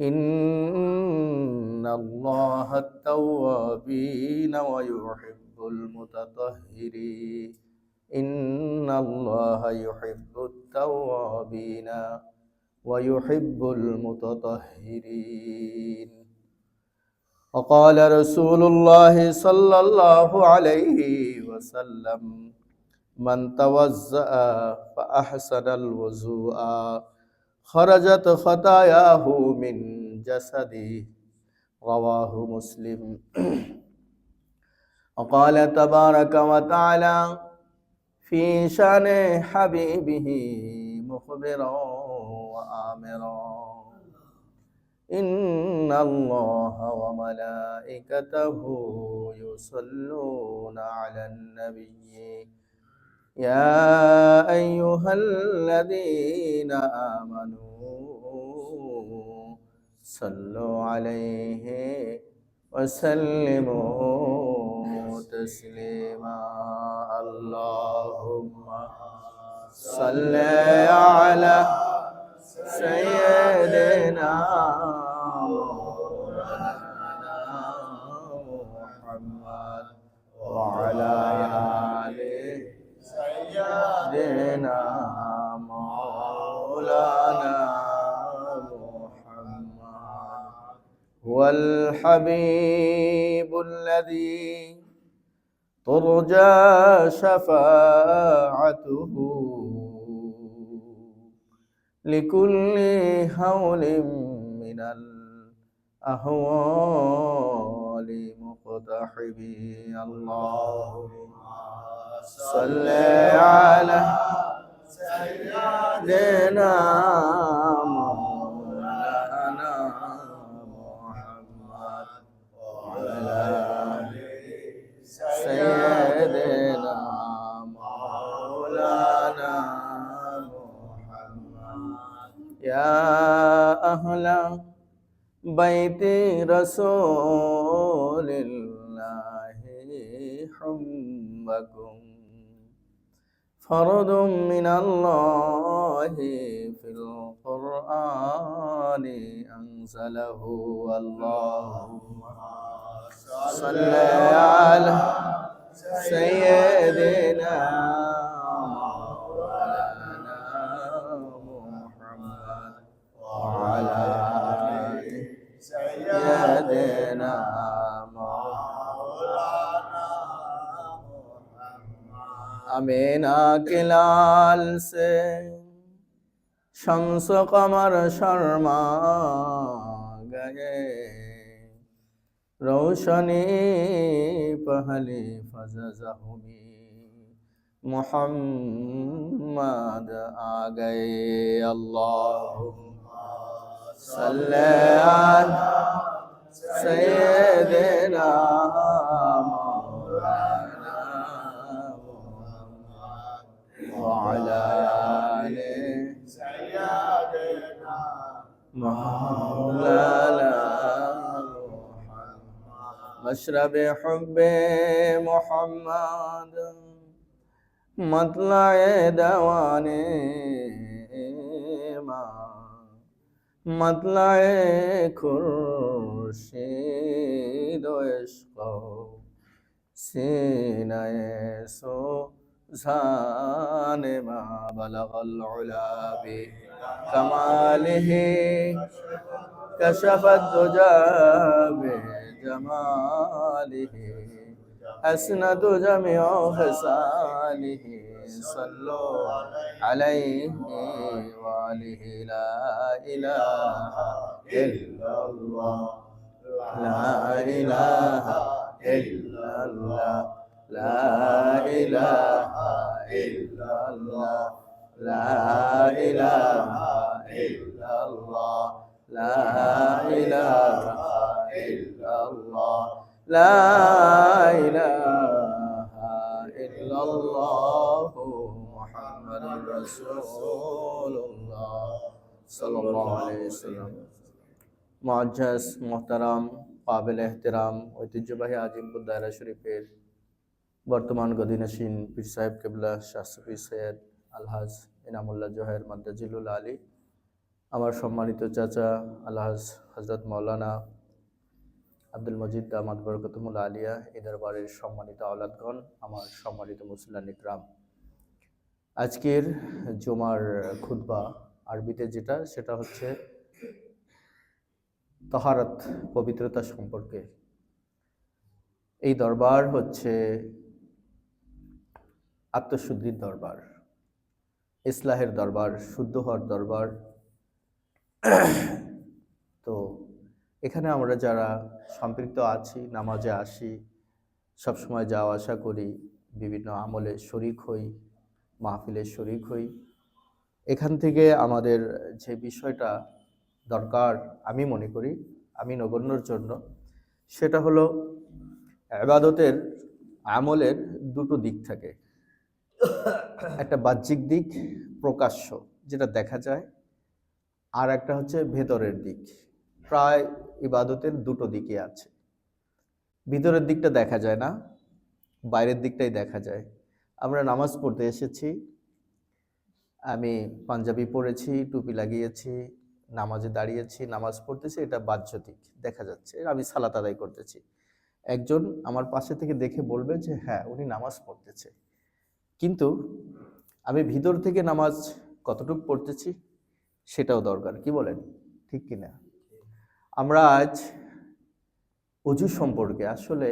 إن الله التوابين ويحب المتطهرين إن الله يحب التوابين ويحب المتطهرين وقال رسول الله صلى الله عليه وسلم من توزأ فأحسن الوضوء خرجت خطاياه من جسده رواه مسلم. وقال تبارك وتعالى في شأن حبيبه مخبرا وآمرا. إن الله وملائكته يصلون على النبي. يا أيها الذين آمنوا صلوا عليه وسلموا تسليما. اللهم صل على سيدنا محمد وعلى آل سيدنا مولانا محمد الحبيب الذي ترجى شفاعته لكل هول من الأهوال. مقتحبي اللهم صل على سيدنا مولانا محمد وعلى سيدنا مولانا محمد. يا أهل بيت رسول الله. فرض من الله في القرآن أنزله اللهم صل على سيدنا अमीना के लाल से शम्स कमर शर्मा गए रोशनी पहले फजमी मोहम्मद आ गए अल्लाह सैदना मौलाना وعلى آل سيدنا مولانا مشرب حب محمد مطلع دوان ما. مطلع خورشید و عشق سینه سو. زان ما بلغ العلا بكماله كشف الدجى بجماله أسند جميع خصاله صلوا عليه وآله لا إله إلا الله لا إله إلا الله. لا إله إلا الله لا إله إلا الله لا إله إلا الله لا إله إلا الله محمد رسول الله صلى الله عليه وسلم معجز محترم কাবিল এহতেরাম ঐতিহ্যবাহী আজিমপুর দায়রা শরীফের বর্তমান গদিনাসীন পীর সাহেব কেবলা শাসফি সৈয়দ, আলহাজ ইনামুল্লাহ জোহের মাদ্দাজিলুল আলী, আমার সম্মানিত চাচা, আলহাজ হজরত মৌলানা আব্দুল মজিদ দামাদ বরকতমুল আলিয়া, এই দরবারের সম্মানিত আওলাদগণ, আমার সম্মানিত মুসল্লান ইকরাম আজকের জুমার খুতবা আরবিতে যেটা, সেটা হচ্ছে তহারত পবিত্রতা সম্পর্কে। এই দরবার হচ্ছে আত্মশুদ্ধির দরবার, ইসলাহের দরবার, শুদ্ধ হওয়ার দরবার। তো এখানে আমরা যারা সম্পৃক্ত আছি, নামাজে আসি, সবসময় যাওয়া আসা করি, বিভিন্ন আমলে শরিক হই, মাহফিলে শরিক হই, এখান থেকে আমাদের যে বিষয়টা দরকার আমি মনে করি, আমি নগণ্যর জন্য, সেটা হলো আবাদতের আমলের দুটো দিক থাকে। একটা বাহ্যিক দিক প্রকাশ্য, যেটা দেখা যায়, আর একটা হচ্ছে ভেতরের দিক। প্রায় ইবাদতের দুটো দিকে আছে। ভিতরের দিকটা দেখা যায় না, বাইরের দিকটাই দেখা যায়। আমরা নামাজ পড়তে এসেছি, আমি পাঞ্জাবি পরেছি, টুপি লাগিয়েছি, নামাজে দাঁড়িয়েছি, নামাজ পড়তেছি, এটা বাহ্য দিক দেখা যাচ্ছে। আমি সালাত আদায় করতেছি। একজন আমার পাশে থেকে দেখে বলবে যে হ্যাঁ উনি নামাজ পড়তেছে। কিন্তু আমি ভিতর থেকে নামাজ কতটুকু পড়তেছি সেটাও দরকার, কি বলেন? ঠিক কিনা আমরা আজ অজু সম্পর্কে আসলে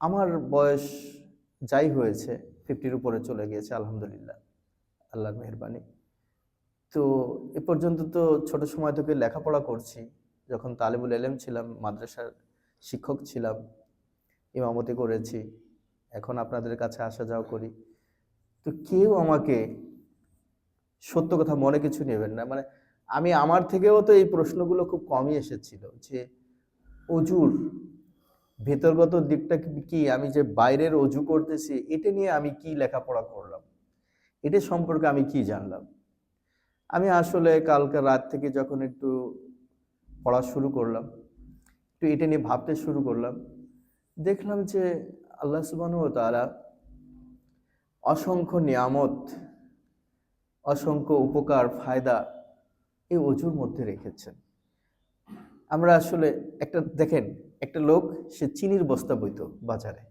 আমার বয়স যাই হয়েছে ফিফটির উপরে চলে গিয়েছে, আলহামদুলিল্লাহ। আল্লাহর মেহরবানি। তো এ পর্যন্ত তো ছোট সময় থেকে লেখাপড়া করছি, যখন তালেবুল এলেম ছিলাম, মাদ্রাসার শিক্ষক ছিলাম, ইমামতি করেছি। এখন আপনাদের কাছে আসা যাওয়া করি। তো কেউ আমাকে সত্য কথা মনে কিছু নেবেন না। মানে আমি আমার থেকেও তো এই প্রশ্নগুলো খুব কমই এসেছিল যে, অজুর ভেতরগত দিকটা কি আমি যে বাইরের অজু করতেছি, এটা নিয়ে আমি কি লেখাপড়া করলাম? এটা সম্পর্কে আমি কি জানলাম? আমি আসলে কালকে রাত থেকে যখন একটু পড়া শুরু করলাম, একটু এটা নিয়ে ভাবতে শুরু করলাম, দেখলাম যে আল্লাহ সুবাহ তারা অসংখ্য নিয়ামত, অসংখ্য উপকার, ফায়দা এই অজুর মধ্যে রেখেছেন। আমরা আসলে একটা, দেখেন, একটা লোক, সে চিনির বস্তা বইত বাজারে।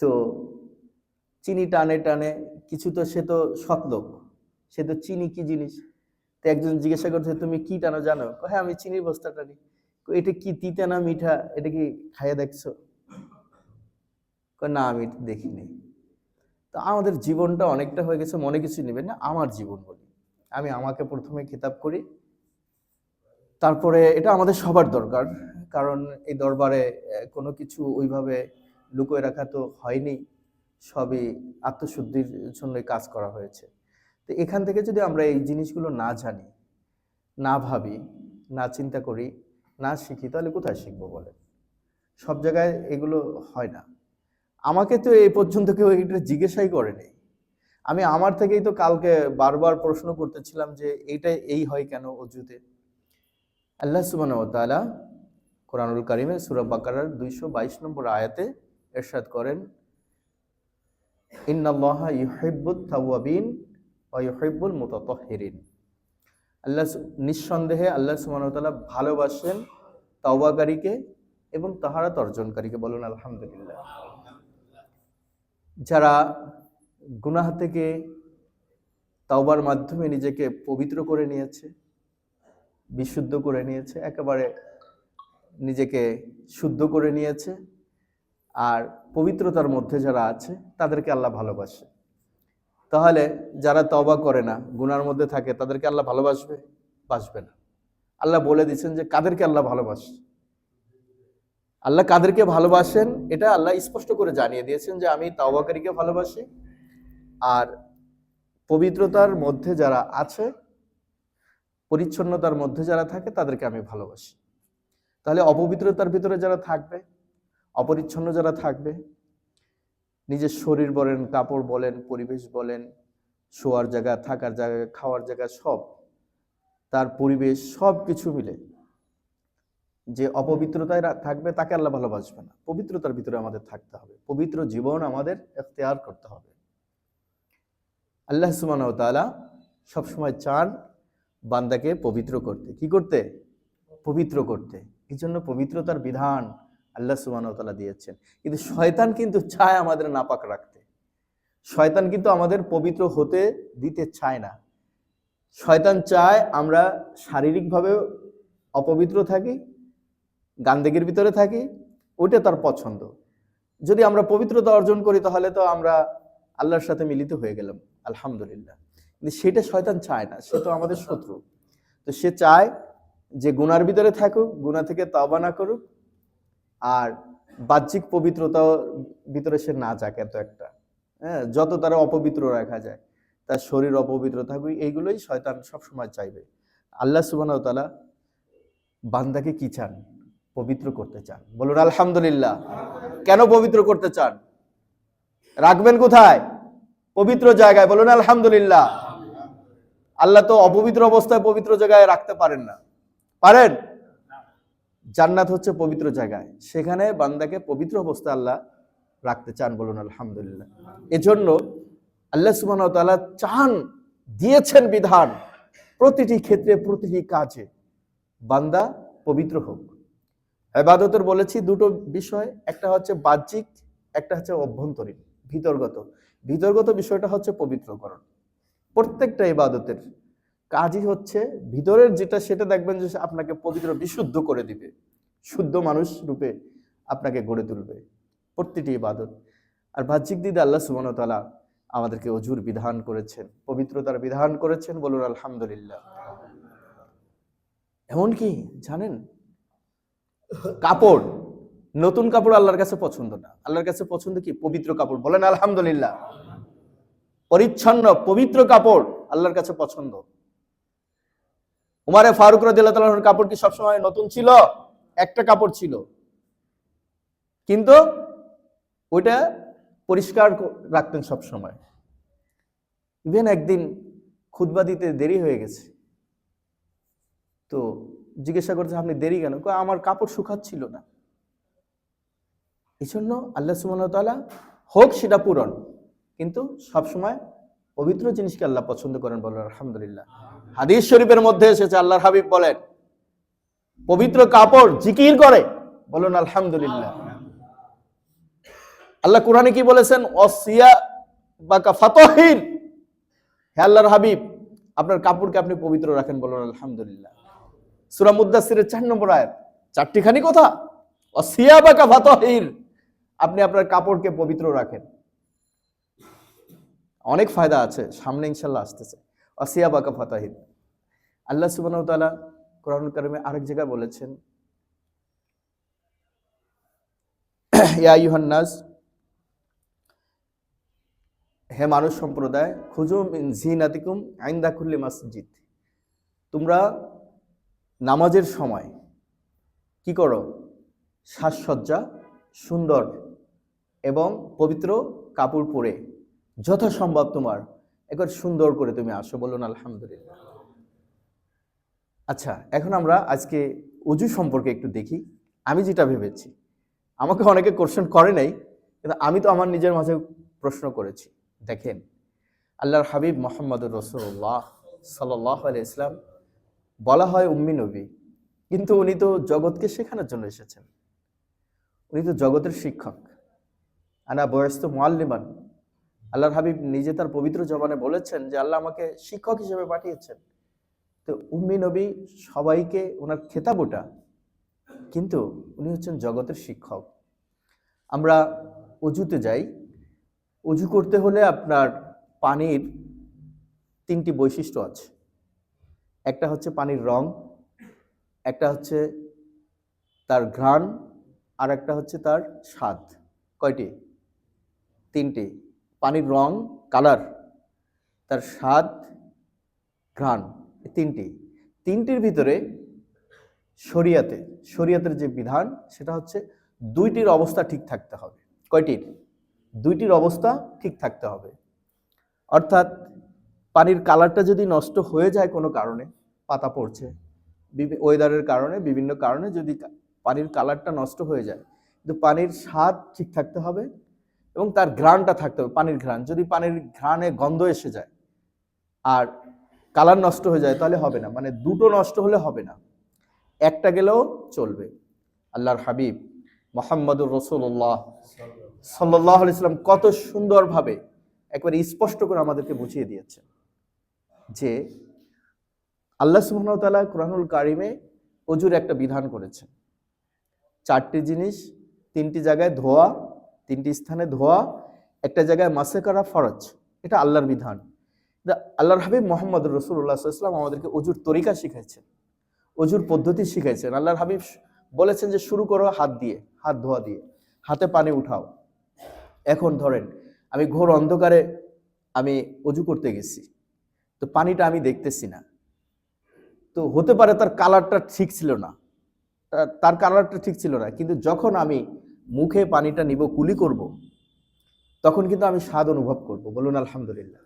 তো চিনি টানে টানে, কিছু তো সে তো সৎ লোক, সে তো চিনি কি জিনিস? তো একজন জিজ্ঞাসা করছে, তুমি কি টানো? জানো? হ্যাঁ আমি চিনির বস্তা টানি এটা কি তিতা না মিঠা? এটা কি খাইয়ে দেখছ? না, আমি দেখিনি। তো আমাদের জীবনটা অনেকটা হয়ে গেছে, মনে কিছু নেবেন না, আমার জীবন বলি। আমি আমাকে প্রথমে কিতাব করি। তারপরে এটা আমাদের সবার দরকার, কারণ এই দরবারে কোনো কিছু ওইভাবে লুকোয় রাখা তো হয়নি। সবই আত্মশুদ্ধির জন্যই কাজ করা হয়েছে। তো এখান থেকে যদি আমরা এই জিনিসগুলো না জানি, না ভাবি, না চিন্তা করি, না শিখি, তাহলে কোথায় শিখব বলে সব জায়গায় এগুলো হয় না। আমাকে তো এই পর্যন্ত কেউ এটা জিজ্ঞাসাই করেনি। আমি আমার থেকেই তো কালকে বারবার প্রশ্ন করতেছিলাম যে এইটা এই হয় কেন অজুতে? আল্লাহ সুবান তালা কোরআনুল কারিমে সুরব বাকারার দুইশো বাইশ নম্বর আয়াতে এরশাদ করেন, ইন্নাল্লাহ ইউহিব্বুত তাওয়াবিন ওয়া ইউহিব্বুল মুতাতাহহিরিন আল্লাহ নিঃসন্দেহে আল্লাহ সুবহানাহু তাআলা ভালোবাসেন তাওবাকারীকে এবং তাহারাত অর্জনকারীকে বলুন আলহামদুলিল্লাহ। যারা গুনাহ থেকে তাওবার মাধ্যমে নিজেকে পবিত্র করে নিয়েছে, বিশুদ্ধ করে নিয়েছে, একেবারে নিজেকে শুদ্ধ করে নিয়েছে আর পবিত্রতার মধ্যে যারা আছে, তাদেরকে আল্লাহ ভালোবাসে। তাহলে যারা তবা করে না, গুনার মধ্যে থাকে, তাদেরকে আল্লাহ ভালোবাসবে? বাসবে না। আল্লাহ বলে দিচ্ছেন যে, কাদেরকে আল্লাহ ভালোবাসে? আল্লাহ কাদেরকে ভালোবাসেন, এটা আল্লাহ স্পষ্ট করে জানিয়ে দিয়েছেন যে আমি তাওবাকারীকে ভালোবাসি। আর পবিত্রতার মধ্যে যারা আছে, পরিচ্ছন্নতার মধ্যে যারা থাকে, তাদেরকে আমি ভালোবাসি। তাহলে অপবিত্রতার ভিতরে যারা থাকবে, অপরিচ্ছন্ন যারা থাকবে, নিজের শরীর বলেন, কাপড় বলেন, পরিবেশ বলেন, শোয়ার জায়গা, থাকার জায়গা, খাওয়ার জায়গা, সব, তার পরিবেশ সব কিছু মিলে যে অপবিত্রতায় থাকবে, তাকে আল্লাহ ভালোবাসবে না। পবিত্রতার ভিতরে আমাদের থাকতে হবে। পবিত্র জীবন আমাদের এখতেয়ার করতে হবে। আল্লাহ সুমান তালা সবসময় চান বান্দাকে পবিত্র করতে। কি করতে? পবিত্র করতে। এই জন্য পবিত্রতার বিধান আল্লাহ সুবাহতালা দিয়েছেন। কিন্তু শয়তান কিন্তু চায় আমাদের নাপাক রাখতে। শয়তান কিন্তু আমাদের পবিত্র হতে দিতে চায় না। শয়তান চায় আমরা শারীরিকভাবে অপবিত্র থাকি গান্দেগের ভিতরে থাকি ওটা তার পছন্দ। যদি আমরা পবিত্রতা অর্জন করি, তাহলে তো আমরা আল্লাহর সাথে মিলিত হয়ে গেলাম, আলহামদুলিল্লাহ। কিন্তু সেটা শয়তান চায় না, সে তো আমাদের শত্রু। তো সে চায় যে গুনার ভিতরে থাকুক গুণা থেকে তবা না করুক, আর বাহ্যিক পবিত্রতার ভিতরে সে না যাক এত একটা। হ্যাঁ যত তারা অপবিত্র রাখা যায়, তার শরীর অপবিত্র থাকুক, এইগুলোই শয়তান সবসময় চাইবে। আল্লাহ সুবাহ তালা বান্দাকে কি চান? পবিত্র করতে চান। বলুন, আলহামদুলিল্লাহ। কেন পবিত্র করতে চান? রাখবেন কোথায়? পবিত্র জায়গায়। বলুন, আলহামদুলিল্লাহ। আল্লাহ তো অপবিত্র অবস্থায় পবিত্র জায়গায় রাখতে পারেন না। পারেন? জান্নাত হচ্ছে পবিত্র জায়গায়। সেখানে বান্দাকে পবিত্র অবস্থায় আল্লাহ রাখতে চান। বলুন, আলহামদুলিল্লাহ। এজন্য আল্লাহ সুবাহ তাআলা চান, দিয়েছেন বিধান প্রতিটি ক্ষেত্রে, প্রতিটি কাজে বান্দা পবিত্র হোক। এবাদতের বলেছি দুটো বিষয়, একটা হচ্ছে বাহ্যিক, একটা হচ্ছে অভ্যন্তরীণ, ভিতরগত। ভিতরগত বিষয়টা হচ্ছে পবিত্রকরণ। প্রত্যেকটা ইবাদতের কাজই হচ্ছে ভিতরের যেটা সেটা দেখবেন যে আপনাকে পবিত্র, বিশুদ্ধ করে দিবে। শুদ্ধ মানুষ রূপে আপনাকে গড়ে তুলবে প্রতিটি ইবাদত। আর বাহ্যিক দিদে আল্লাহ তাআলা আমাদেরকে অজুর বিধান করেছেন, পবিত্রতার বিধান করেছেন বলুন আলহামদুলিল্লাহ। এমনকি জানেন কাপড়, নতুন কাপড় আল্লাহর কাছে পছন্দ না। আল্লাহর কাছে পছন্দ কি? পবিত্র কাপড়। বলেন, আলহামদুলিল্লাহ। পরিচ্ছন্ন, পবিত্র কাপড় আল্লাহর কাছে পছন্দ। উমারে ফারুক রাদিয়াল্লাহু কাপড় কি সবসময় নতুন ছিল? একটা কাপড় ছিল। কিন্তু ওইটা পরিষ্কার রাখতেন সব সময় ইভেন একদিন খুতবা দিতে দেরি হয়ে গেছে। তো জিজ্ঞাসা করছে, আপনি দেরি কেন? আমার কাপড় শুকাচ্ছিল না। এই জন্য আল্লাহ সুবাহতালা হোক সেটা পূরণ, কিন্তু সবসময় পবিত্র জিনিসকে আল্লাহ পছন্দ করেন বলেন আলহামদুলিল্লাহ। হাদিস শরীফের মধ্যে এসেছে, আল্লাহর হাবিব বলেন, পবিত্র কাপড় জিকির করে, বলুন আলহামদুলিল্লাহ। আল্লাহ কোরআনে কি বলেছেন? অসিয়া বা ফাতহির। হে আল্লাহর হাবিব, আপনার কাপড়কে আপনি পবিত্র রাখেন, বলুন আলহামদুলিল্লাহ। সূরা মুদাসসিরের চার নম্বর আয়াত। চারটিখানি কথা। অসিয়া বা ফাতহির। আপনি আপনার কাপড়কে পবিত্র রাখেন। অনেক ফায়দা আছে। সামনে ইনশাল্লাহ আসতেছে। অসিয়া বাকা ফাতাহিদ আল্লাহ সুবহানাহু ওয়া তাআলা কোরআনুল কারিমে আরেক জায়গায় বলেছেন, ইয়া আইয়ুহান হে মানুষ সম্প্রদায় খুজু মিন জিনাতিকুম আইন্দা কুল্লি মসজিদ। তোমরা নামাজের সময় কি করো? সাজসজ্জা, সুন্দর এবং পবিত্র কাপড় পরে যথাসম্ভব তোমার একবার সুন্দর করে তুমি আসো বলুন আলহামদুলিল্লাহ। আচ্ছা এখন আমরা আজকে উজু সম্পর্কে একটু দেখি। আমি যেটা ভেবেছি, আমাকে অনেকে কোশ্চেন করে নাই, কিন্তু আমি তো আমার নিজের মাঝে প্রশ্ন করেছি। দেখেন, আল্লাহর হাবিব মোহাম্মদুর রসুল্লাহ সাল্লাহ ইসলাম বলা হয় উম্মি নবী। কিন্তু উনি তো জগৎকে শেখানোর জন্য এসেছেন। উনি তো জগতের শিক্ষক। আনা বয়স্ত মোয়াল্লিমান আল্লাহর হাবিব নিজে তার পবিত্র জবানে বলেছেন যে, আল্লাহ আমাকে শিক্ষক হিসেবে পাঠিয়েছেন। তো উম্মি নবী সবাইকে ওনার খেতাব ওটা। কিন্তু উনি হচ্ছেন জগতের শিক্ষক। আমরা অজুতে যাই। অজু করতে হলে আপনার পানির তিনটি বৈশিষ্ট্য আছে। একটা হচ্ছে পানির রং, একটা হচ্ছে তার ঘ্রাণ, আর একটা হচ্ছে তার স্বাদ। কয়টি? তিনটি। পানির রং, কালার, তার স্বাদ, ঘ্রাণ তিনটি। তিনটির ভিতরে শরিয়াতে, শরিয়াতের যে বিধান, সেটা হচ্ছে দুইটির অবস্থা ঠিক থাকতে হবে। কয়টির? দুইটির অবস্থা ঠিক থাকতে হবে। অর্থাৎ পানির কালারটা যদি নষ্ট হয়ে যায় কোনো কারণে, পাতা পড়ছে ওয়েদারের কারণে, বিভিন্ন কারণে যদি পানির কালারটা নষ্ট হয়ে যায়, কিন্তু পানির স্বাদ ঠিক থাকতে হবে এবং তার ঘ্রাণটা থাকতে হবে, পানির ঘ্রাণ। যদি পানির ঘ্রাণে গন্ধ এসে যায় আর কালার নষ্ট হয়ে যায়, তাহলে হবে না। মানে দুটো নষ্ট হলে হবে না। একটা গেলেও চলবে। আল্লাহর হাবিব মোহাম্মদুর রসুল্লাহ সাল্লাহ ইসলাম কত সুন্দরভাবে একবারে স্পষ্ট করে আমাদেরকে বুঝিয়ে দিয়েছে যে আল্লাহ সুবহানাহু কোরআনুল কারিমে অজুর একটা বিধান করেছেন। চারটি জিনিস, তিনটি জায়গায় ধোয়া, তিনটি স্থানে ধোয়া, একটা জায়গায় মাসে করা ফরজ, এটা আল্লাহর বিধান। আল্লাহর হাবিব মোহাম্মদ রসুল্লাহ ইসলাম আমাদেরকে অজুর তরিকা শিখাইছেন অজুর পদ্ধতি শিখাইছেন। আল্লাহর হাবিব বলেছেন যে শুরু করো হাত দিয়ে, হাত ধোয়া দিয়ে, হাতে পানি উঠাও। এখন ধরেন, আমি ঘোর অন্ধকারে আমি অজু করতে গেছি। তো পানিটা আমি দেখতেছি না। তো হতে পারে তার কালারটা ঠিক ছিল না। তার কালারটা ঠিক ছিল না। কিন্তু যখন আমি মুখে পানিটা নিব, কুলি করব, তখন কিন্তু আমি স্বাদ অনুভব করব। বলুন, আলহামদুলিল্লাহ।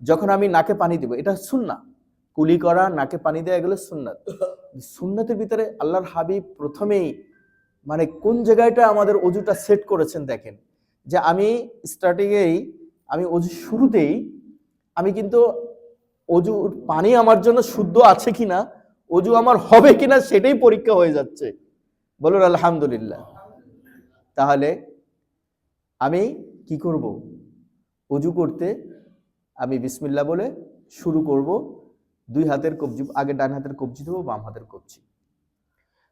যখন আমি নাকে পানি দিব, এটা সুন্না কুলি করা, নাকে পানি দেওয়া এগুলো সুন্নাত। সুন্নাতের ভিতরে আল্লাহর হাবিব প্রথমেই মানে কোন জায়গাটা আমাদের অজুটা সেট করেছেন দেখেন? যে আমি স্টার্টিংয়েই আমি অজু শুরুতেই, আমি কিন্তু অজুর পানি আমার জন্য শুদ্ধ আছে কিনা, অজু আমার হবে কিনা সেটাই পরীক্ষা হয়ে যাচ্ছে। বলুন, আলহামদুলিল্লাহ। তাহলে আমি কি করব? অজু করতে আমি বিসমিল্লা বলে শুরু করব। দুই হাতের কবজি, আগে ডান হাতের কবজি দেবো বাম হাতের কবজি।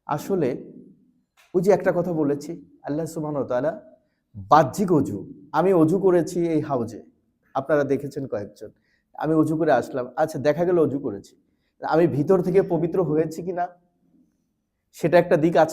আসলে ওই যে একটা কথা বলেছি, আল্লাহ সুবহান তাআলা বাহ্যিক অজু, আমি অজু করেছি এই হাউজে। আপনারা দেখেছেন কয়েকজন। আমি উঁচু করে আসলাম। আচ্ছা দেখা গেল উঁচু করেছি। আমি ভিতর থেকে পবিত্র হয়েছি কিনা? সেটা একটা দিক আছে।